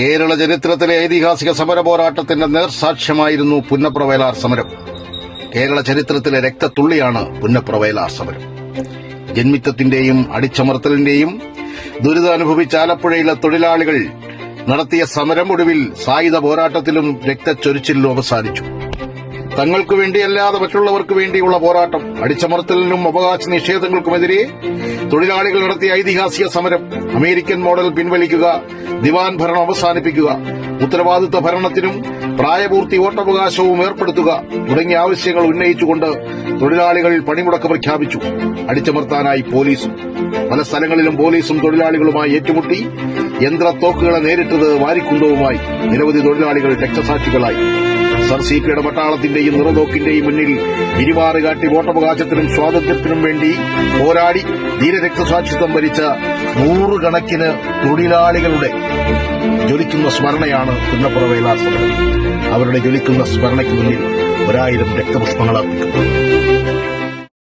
കേരള ചരിത്രത്തിലെ ഐതിഹാസിക സമര പോരാട്ടത്തിന്റെ നേർസാക്ഷ്യമായിരുന്നു പുന്നപ്ര വയലാർ സമരം. കേരള ചരിത്രത്തിലെ രക്തത്തുള്ളിയാണ് പുന്നപ്ര വയലാർ സമരം. ജന്മിത്തത്തിന്റെയും അടിച്ചമർത്തലിന്റെയും ദുരിതമനുഭവിച്ച ആലപ്പുഴയിലെ തൊഴിലാളികൾ നടത്തിയ സമരം ഒടുവിൽ സായുധ പോരാട്ടത്തിലും രക്തച്ചൊരിച്ചിലും അവസാനിച്ചു. തങ്ങൾക്കു വേണ്ടിയല്ലാതെ മറ്റുള്ളവർക്ക് വേണ്ടിയുള്ള പോരാട്ടം അടിച്ചമർത്തലിനും അവകാശ നിഷേധങ്ങൾക്കുമെതിരെ തൊഴിലാളികൾ നടത്തിയ ഐതിഹാസിക സമരം അമേരിക്കൻ മോഡൽ പിൻവലിക്കുക ദിവാൻ ഭരണം അവസാനിപ്പിക്കുക ഉത്തരവാദിത്ത ഭരണത്തിനും പ്രായപൂർത്തി വോട്ടവകാശവും ഏർപ്പെടുത്തുക തുടങ്ങിയ ആവശ്യങ്ങൾ ഉന്നയിച്ചുകൊണ്ട് തൊഴിലാളികൾ പണിമുടക്ക് പ്രഖ്യാപിച്ചു. അടിച്ചമർത്താനായി പോലീസും പല സ്ഥലങ്ങളിലും പോലീസും തൊഴിലാളികളുമായി ഏറ്റുമുട്ടി യന്ത്രത്തോക്കുകളെ നേരിട്ടത് വാരിക്കുണ്ടവുമായി നിരവധി തൊഴിലാളികൾ രക്തസാക്ഷികളായി. സർ സി പിയുടെ പട്ടാളത്തിന്റെയും നിറതോക്കിന്റെയും മുന്നിൽ പിരിവാറ് കാട്ടി വോട്ടവകാശത്തിനും സ്വാതന്ത്ര്യത്തിനും വേണ്ടി പോരാടി ധീരരക്തസാക്ഷിത്വം ഭരിച്ച നൂറുകണക്കിന് തൊഴിലാളികളുടെ ജ്വലിക്കുന്ന സ്മരണയാണ് കുന്നപ്പുറവേലാസ് അവരുടെ ജ്വലിക്കുന്ന സ്മരണയ്ക്ക് മുന്നിൽ ഒരായിരം രക്തപുഷ്പങ്ങൾ അർപ്പിക്കുന്നു